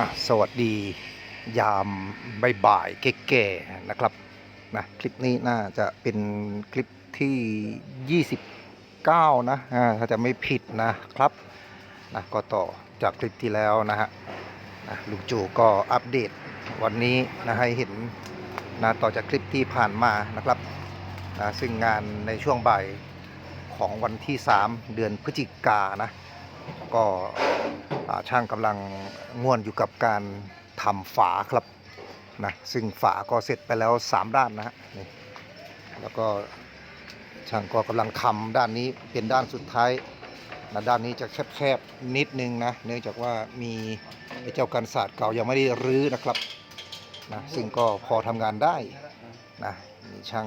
อะสวัสดียามบ่ายๆแก่ๆนะครับนะคลิปนี้น่าจะเป็นคลิปที่ 29 นะถ้าจะไม่ผิดนะครับนะก็ต่อจากคลิปที่แล้วนะฮะนะลุงจูก็อัปเดตวันนี้นะให้เห็นนะต่อจากคลิปที่ผ่านมานะครับนะซึ่งงานในช่วงบ่ายของวันที่ 3 เดือนพฤศจิกานะก็ ช่างกำลังง่วนอยู่กับการทำฝาครับนะซึ่งฝาก็เสร็จไปแล้ว 3 ด้านนะฮะนี่แล้วก็ช่างก็กำลังทำด้านนี้เป็นด้านสุดท้ายนะด้านนี้จะแคบๆนิดนึงนะเนื่องจากว่ามีเจ้ากันศาสตร์เก่ายังไม่ได้รื้อนะครับนะซึ่งก็พอทำงานได้นะมีช่าง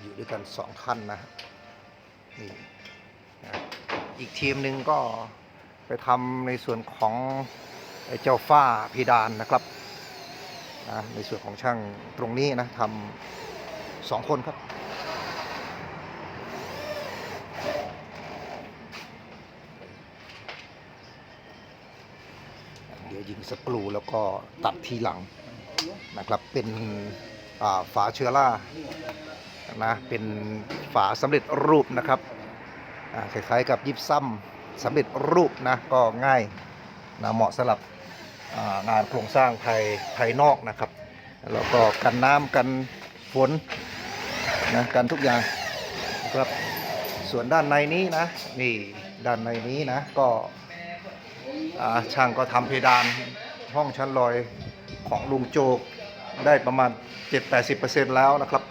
อยู่ด้วยกันสองท่านนะนี่นะอีกทีมหนึ่งก็ ไปทำในส่วนของไอ้เจ้าฝ้าเพดานนะครับนะในส่วนของช่างตรงนี้นะทำสองคนครับ เดี๋ยวยิงสกรูแล้วก็ตัดทีหลังนะครับเป็นอ่าฝาเชื้อรานะเป็นฝาสำเร็จรูปนะครับคล้ายๆกับยิบซ้ำ สำเร็จรูปนะก็ง่ายนะเหมาะสำหรับงานโครงสร้างภายภายนอกนะครับแล้วก็กันน้ำกันฝนนะกันทุกอย่างนะครับส่วนด้านในนี้นะนี่ด้านในนี้นะก็ช่างก็ทำเพดานห้องชั้นลอยของลุงโจกได้ประมาณ 7-80%แล้วนะครับ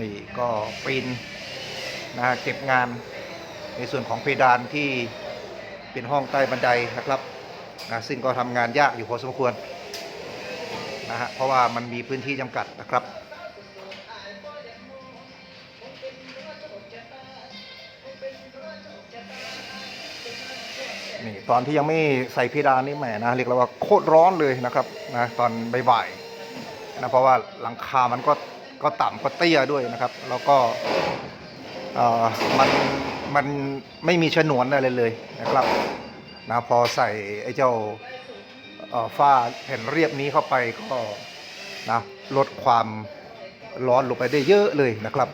นี่ก็ปีนนะเก็บงาน ในส่วนของเพดานที่เป็นห้องใต้บันไดนะครับนะซึ่งก็ทำงานยากอยู่พอสมควรนะฮะเพราะว่ามันมีพื้นที่จำกัดนะครับนี่ตอนที่ยังไม่ใส่เพดานนี่แหมนะเรียกว่าโคตรร้อนเลยนะครับนะตอนบ่ายๆนะเพราะว่าหลังคามันก็ก็ต่ำก็เตี้ยด้วยนะครับ แล้วก็มัน มันไม่มีฉนวนอะไรเลยนะครับนะพอใส่ไอ้เจ้าฝ้าแผ่นเรียบนี้เข้าไปก็นะลดความร้อนลงไปได้เยอะเลยนะครับ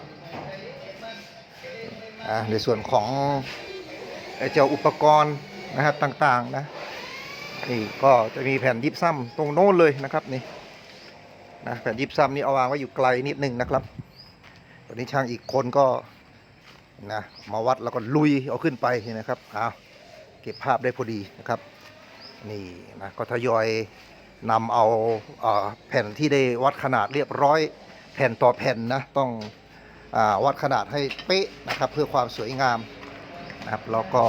อ่าในส่วนของไอ้เจ้าอุปกรณ์นะครับต่างๆนะนี่ก็จะมีแผ่นยิบซ้ำตรงโน้นเลยนะครับนี่นะแผ่นยิบซ้ำนี่เอาวางไว้อยู่ไกลนิดนึงนะครับตอนนี้ช่างอีกคนก็ นะมาวัดแล้วก็ลุยเอาขึ้นไปนะครับเอาเก็บภาพได้พอดีนะครับนี่นะก็ทยอยนำเอาเออแผ่นที่ได้วัดขนาดเรียบร้อย แผ่นต่อแผ่นนะต้องอวัดขนาดให้เป๊ะนะครับเพื่อความสวยงามนะครับแล้วก็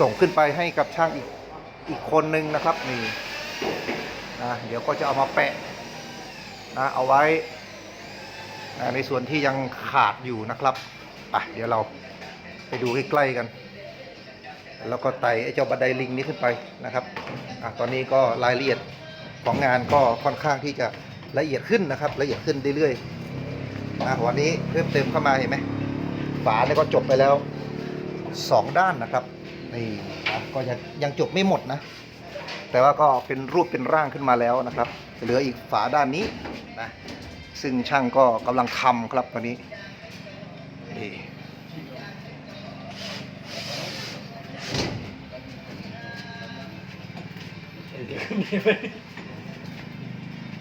ส่งขึ้นไปให้กับช่างอีกอีกคนนึงนะครับนี่นะเดี๋ยวก็จะเอามาแปะนะเอาไว้นะในส่วนที่ยังขาดอยู่นะครับไปเดี๋ยวเรา ไปดูใกล้ๆกัน แล้วก็ไต่ไอ้เจ้าบันไดลิงนี้ขึ้นไปนะครับอตอนนี้ก็รายละเอียดของงานก็ค่อนข้างที่จะละเอียดขึ้นนะครับ ละเอียดขึ้นเรื่อยๆวันนี้เพิ่มเติมเข้ามาเห็นไหมฝาเนี่ยก็จบไปแล้วสองด้านนะครับนี่ก็ยังยังจบไม่หมดนะ แต่ว่าก็เป็นรูปเป็นร่างขึ้นมาแล้วนะครับ เหลืออีกฝาด้านนี้นะซึ่งช่างก็กำลังทำครับตอนนี้นี่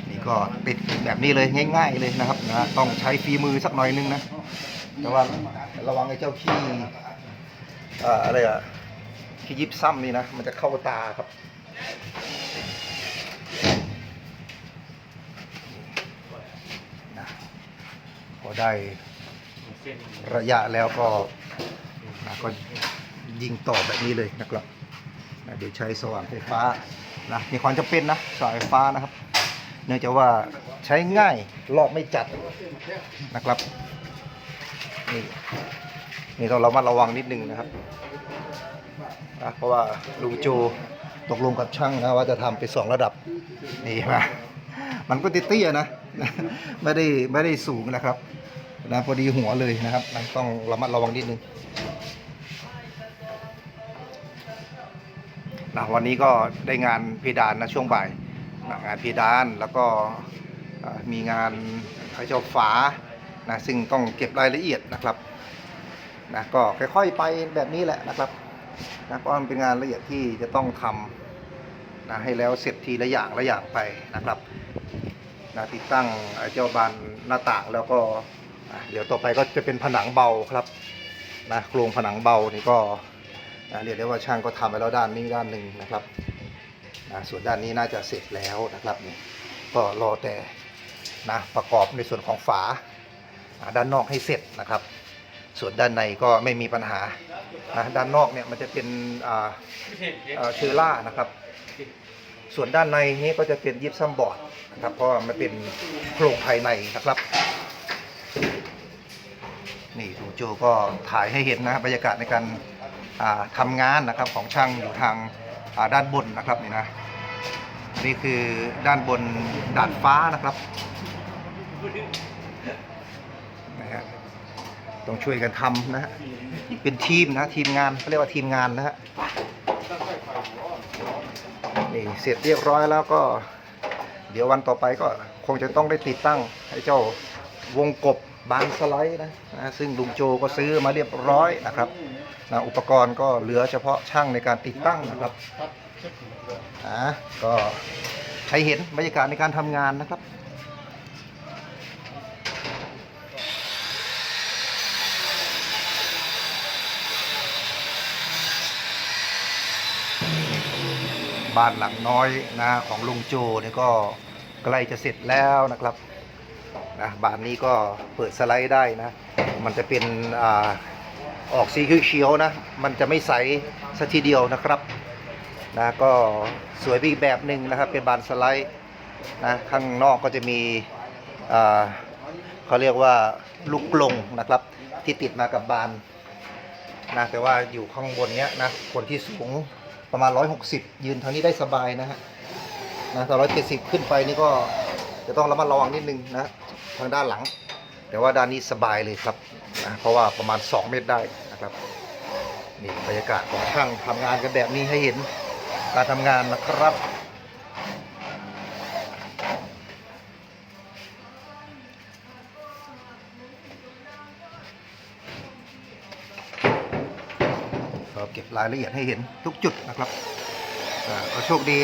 นี่ก็ติดแบบนี้เลยง่าย ๆเลยนะครับนะต้องใช้ฝีมือสักหน่อยนึงนะแต่ว่าระวังไอ้เจ้าขี้อะไรอะขี้ยิบซ้ำนี่นะมันจะเข้าตาครับพอได้ระยะแล้วก็ก็ยิงต่อแบบนี้เลยนะครับเดี๋ยวใช้สว่านไฟฟ้า นะมีความจำเป็นนะสายฟ้านะครับ เนื่องจากว่าใช้ง่ายลอกไม่จัดนะครับนี่นี่ต้องเรามาระวังนิดนึงนะครับนะเพราะว่าลุงโจตกลงกับช่างนะว่าจะทำไปสองระดับนี่มามันก็เตี้ยนะไม่ได้ไม่ได้สูงนะครับนะพอดีหัวเลยนะครับ ต้องระมัดระวังนิดนึง นะวันนี้ก็ได้งานเพดานนะช่วงบ่ายนะงานเพดานแล้วก็มีงานเขาเจ้าฝานะซึ่งต้องเก็บรายละเอียดนะครับนะก็ค่อยๆไปแบบนี้แหละนะครับนะเพราะมันเป็นงานละเอียดที่จะต้องทำนะให้แล้วเสร็จทีละอย่างละอย่างไปนะครับนะติดตั้งไอเจ้าบานหน้าต่างแล้วก็เดี๋ยวต่อไปก็จะเป็นผนังเบาครับนะโครงผนังเบานี่ก็ เรียกได้ว่าช่างก็ทำไปแล้วด้านนี้ด้านหนึ่งนะครับส่วนด้านนี้น่าจะเสร็จแล้วนะครับนี่ก็รอแต่นะประกอบในส่วนของฝาด้านนอกให้เสร็จนะครับ ส่วนด้านในก็ไม่มีปัญหานะด้านนอกเนี่ยมันจะเป็นเอ่อเชอร่านะครับ ส่วนด้านในนี้ก็จะเป็นยิปซัมบอร์ดนะครับเพราะมันเป็นโครงภายในนะครับนี่ลุงโจก็ถ่ายให้เห็นนะบรรยากาศในการ อ่าทำงานนะครับของช่างอยู่ทางด้านบนนะครับนี่นะนี่คือด้านบนดาดฟ้านะครับนะฮะต้องช่วยกันทำนะฮะเป็นทีมนะทีมงานเขาเรียกว่าทีมงานนะฮะนี่เสร็จเรียบร้อยแล้วก็ เดี๋ยววันต่อไปก็คงจะต้องได้ติดตั้งไอ้เจ้าวงกบ บานสไลด์นะนะซึ่งลุงโจก็ซื้อมาเรียบร้อยนะครับนะอุปกรณ์ก็เหลือเฉพาะช่างในการติดตั้งนะครับอ่าก็ให้เห็นบรรยากาศในการทำงานนะครับบ้านหลังน้อยนะของลุงโจเนี่ยก็ใกล้จะเสร็จแล้วนะครับ นะบานนี้ก็เปิดสไลด์ได้นะ มันจะเป็นอาออกสีเขียวนะ มันจะไม่ใสสัทีเดียวนะครับนะก็สวยอีกแบบหนึ่งนะครับเป็นบานสไลด์นะข้างนอกก็จะมีเขาเรียกว่าลูกกลงนะครับ ที่ติดมากับบานนะแต่ว่าอยู่ข้างบนเนี้ยนะคนที่สูงประมาณ 160 ยืนทางนี้ได้สบายนะฮะนะถ้า170 ขึ้นไปนี่ก็จะต้องระมัดระวังนิดนึงนะ ทางด้านหลัง แต่ว่าด้านนี้สบายเลยครับนะเพราะว่าประมาณ 2 เมตรได้นะครับนี่บรรยากาศของช่างทำงานกันแบบนี้ให้เห็นการทำงานนะครับก็เก็บรายละเอียดให้เห็นทุกจุดนะครับอ่าก็โชคดี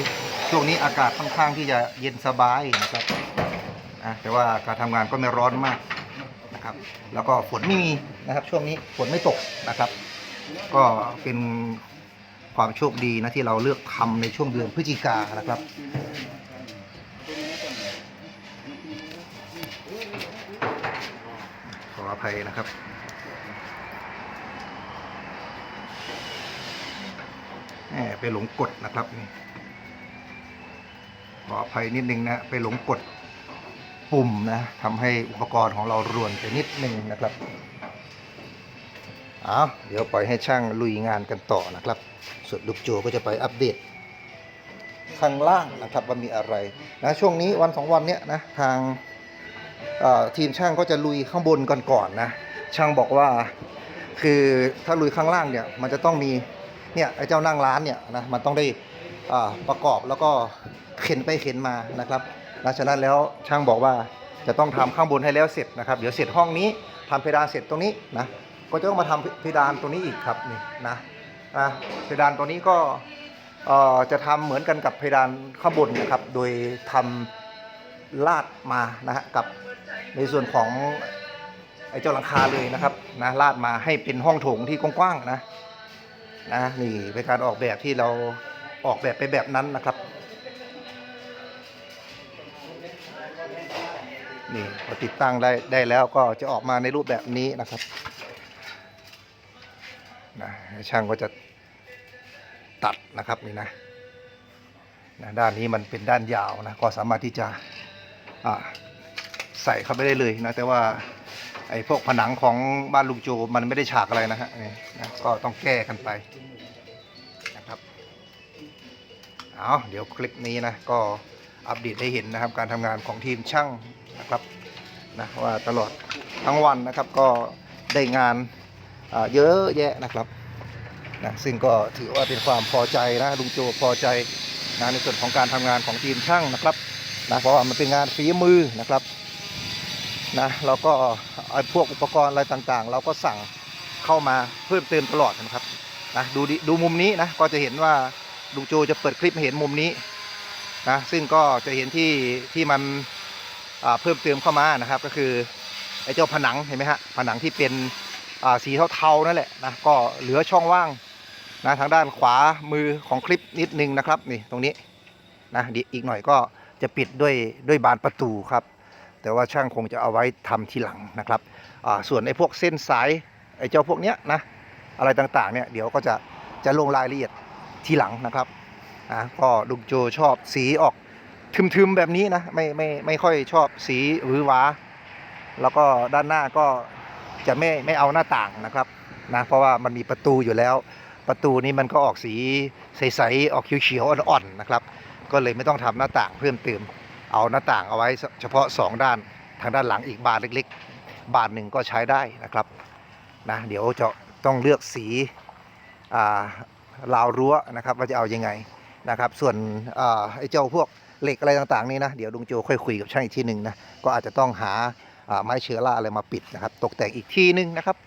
ช่วงนี้อากาศค่อนข้างที่จะเย็นสบายนะครับ อ่าแต่ว่าการทำงานก็ไม่ร้อนมากนะครับแล้วก็ฝนไม่มีนะครับช่วงนี้ฝนไม่ตกนะครับ ก็เป็นความโชคดีนะที่เราเลือกทำในช่วงเดือนพฤศจิกานะครับขออภัยนะครับแหมไปหลงกดนะครับนี่ขออภัยนิดนึงนะ ไปหลงกด ปุ่มนะทำให้อุปกรณ์ของเรารวนไปนิดนึงนะครับเอาเดี๋ยวปล่อยให้ช่างลุยงานกันต่อนะครับ ส่วนลูกโจก็จะไปอัปเดต ข้างล่างนะครับว่ามีอะไรนะช่วงนี้วันสองวันเนี้ยนะทางทีมช่างก็จะลุยข้างบนก่อนก่อนๆนะช่างบอกว่าคือถ้าลุยข้างล่างเนี่ยมันจะต้องมีเนี่ยไอ้เจ้านั่งร้านเนี่ยนะมันต้องได้อ่าประกอบแล้วก็เข็นไปเข็นมานะครับ นะฉะนั้นแล้วช่างบอกว่าจะต้องทำข้างบนให้แล้วเสร็จนะครับ เดี๋ยวเสร็จห้องนี้ทำเพดานเสร็จตรงนี้นะก็จะต้องมาทำเพดานตรงนี้อีกครับนี่นะนะเพดานตัวนี้ก็จะทำเหมือนกันกับเพดานข้างบนนะครับ โดยทำลาดมานะฮะกับในส่วนของไอ้เจ้าหลังคาเลยนะครับนะลาดมาให้เป็นห้องโถงที่กว้างๆนะนะนี่เป็นการออกแบบที่เราออกแบบไปแบบนั้นนะครับ นี่พอติดตั้งได้ได้แล้วก็จะออกมาในรูปแบบนี้นะครับนะช่างก็จะตัดนะครับนี่นะนะด้านนี้มันเป็นด้านยาวนะก็สามารถที่จะใส่เข้าไปได้เลยนะแต่ว่าไอ้พวกผนังของบ้านลุงโจมันไม่ได้ฉากอะไรนะฮะนี่นะก็ต้องแก้กันไปนะครับเอาเดี๋ยวคลิปนี้นะก็ อัปเดตให้เห็นนะครับ การทำงานของทีมช่างนะครับนะว่าตลอดทั้งวันนะครับก็ได้งานเยอะแยะนะครับนะซึ่งก็ถือว่าเป็นความพอใจนะลุงโจพอใจนะในส่วนของการทำงานของทีมช่างนะครับนะเพราะว่ามันเป็นงานฝีมือนะครับนะเราก็ไอ้พวกอุปกรณ์อะไรต่างๆ เราก็สั่งเข้ามาเพิ่มเติมตลอดนะครับนะดูดิดูมุมนี้นะก็จะเห็นว่าลุงโจจะเปิดคลิปให้เห็นมุมนี้ นะซึ่งก็จะเห็นที่ที่มันเพิ่มเติมเข้ามานะครับ ก็คือไอ้เจ้าผนังเห็นไหมฮะผนังที่เป็นสีเทาๆนั่นแหละนะก็เหลือช่องว่างนะทางด้านขวามือของคลิปนิดนึงนะครับนี่ตรงนี้นะเดียวอีกหน่อยก็จะปิดด้วยด้วยบานประตูครับ แต่ว่าช่างคงจะเอาไว้ทำทีหลังนะครับส่วนไอ้พวกเส้นสายไอ้เจ้าพวกเนี้ยนะอะไรต่างๆเนี่ยเดี๋ยวก็จะจะลงรายละเอียดทีหลังนะครับะก็ลุงโจชอบสีออกทึมๆแบบนี้นะไม่ไม่ไม่ค่อยชอบสีหวือหวาแล้วก็ด้านหน้าก็จะไม่ไม่เอาหน้าต่างนะครับนะเพราะว่ามันมีประตูอยู่แล้ว ประตูนี้มันก็ออกสีใสๆออกเขียวๆอ่อนๆนะครับ ก็เลยไม่ต้องทำหน้าต่างเพิ่มเติมเอาหน้าต่างเอาไว้เฉพาะ 2 ด้านทางด้านหลังอีกบานเล็ก ๆ บานหนึ่งก็ใช้ได้นะครับนะเดี๋ยวจะต้องเลือกสีอ่าราวรั้วนะครับว่าจะเอายังไง นะครับ ส่วนอไอ้เจ้าพวกเหล็กอะไรต่างๆนี่นะ เดี๋ยวลุงโจค่อยคุยกับช่างอีกทีหนึ่งนะ ก็อาจจะต้องหาไม้เชื้อราอะไรมาปิดนะครับ ตกแต่งอีกทีหนึงนะครับ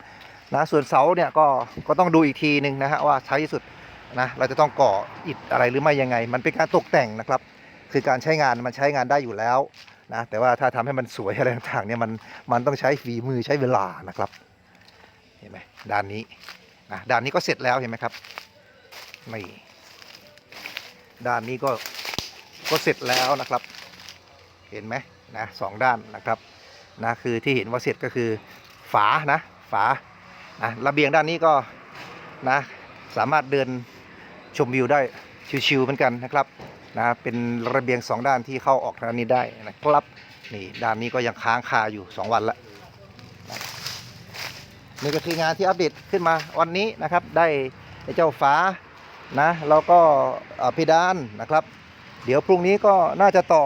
นะส่วนเสาเนี่ยก็ก็ต้องดูอีกทีหนึ่งนะฮะว่าใช้ที่สุดนะเราจะต้องก่ออิฐอะไรหรือไม่ยังไง มันเป็นการตกแต่งนะครับ คือการใช้งานมันใช้งานได้อยู่แล้วนะแต่ว่าถ้าทำให้มันสวยอะไรต่างๆเนี่ยมันมันต้องใช้ฝีมือใช้เวลานะครับเห็นไหมด้านนี้นะด้านนี้ก็เสร็จแล้วเห็นไหมครับนี่ ด้านนี้ก็ก็เสร็จแล้วนะครับ เห็นไหมนะสองด้านนะครับนะคือที่เห็นว่าเสร็จก็คือฝานะฝานะระเบียงด้านนี้ก็นะสามารถเดินชมวิวได้ชิวๆเหมือนกันนะครับนะเป็นระเบียงสองด้านที่เข้าออกทางนี้ได้นะครับนี่ด้านนี้ก็ยังค้างคาอยู่ 2 วันละนี่ก็คืองานที่อัปเดตขึ้นมาวันนี้นะครับ ได้เจ้าฝา นะแล้วก็เพดานนะครับ เดี๋ยวพรุ่งนี้ก็น่าจะต่อ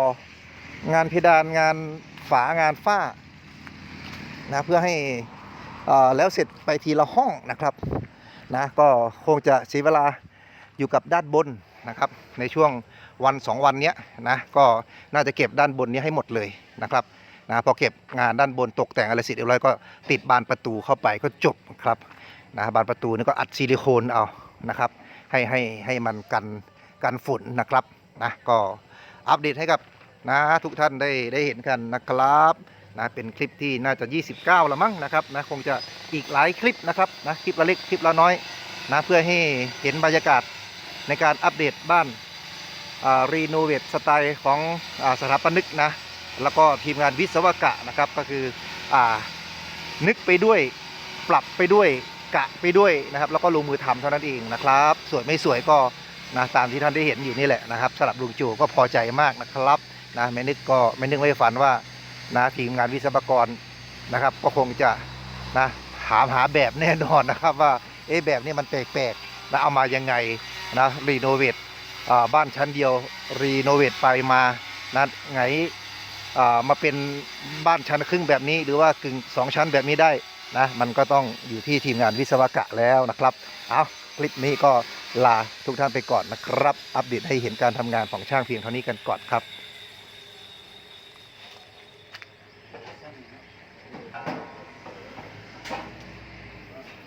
งานเพดานงานฝางานฝ้านะเพื่อให้อ่อแล้วเสร็จไปทีละห้องนะครับนะก็คงจะเสียเวลาอยู่กับด้านบนนะครับ ในช่วงวันสองวันนี้นะก็น่าจะเก็บด้านบนนี้ให้หมดเลยนะครับนะพอเก็บงานด้านบนตกแต่งอะไรเสร็จเรียบร้อยก็ติดบานประตูเข้าไปก็จบครับนะบานประตูนี่ก็อัดซิลิโคนเอานะครับ ให้ให้ให้มันกันกันฝุ่นนะครับนะก็อัปเดตให้กับนะทุกท่านได้ได้เห็นกันนะครับนะเป็นคลิปที่น่าจะ 29 ละมั้งนะครับนะคงจะอีกหลายคลิปนะครับนะคลิปละเล็กคลิปละน้อยนะเพื่อให้เห็นบรรยากาศในการอัปเดตบ้านรีโนเวทสไตล์ของอาสถาปนิกนะแล้วก็ทีมงานวิศวกะนะครับก็คืออานึกไปด้วยปรับไปด้วย กะไปด้วยนะครับ แล้วก็ลงมือทำเท่านั้นเองนะครับ สวยไม่สวยก็นะตามที่ท่านได้เห็นอยู่นี่แหละนะครับสำหรับลุงจูก็พอใจมากนะครับนะไม่นึกก็ไม่นึกไม่ฝันว่านะทีมงานวิศวกรนะครับ ก็คงจะนะถามหาแบบแน่นอนนะครับว่าเอ๊ะแบบนี้มันแปลกๆนะเอามายังไงนะรีโนเวทอ่าบ้านชั้นเดียวรีโนเวทไปมานะไงอ่ามาเป็นบ้านชั้นครึ่งแบบนี้ หรือว่ากึ่งสองชั้นแบบนี้ได้ นะมันก็ต้องอยู่ที่ทีมงานวิศวกะแล้วนะครับ เอาคลิปนี้ก็ลาทุกท่านไปก่อนนะครับ อัปเดตให้เห็นการทำงานของช่างเพียงเท่านี้กันก่อนครับ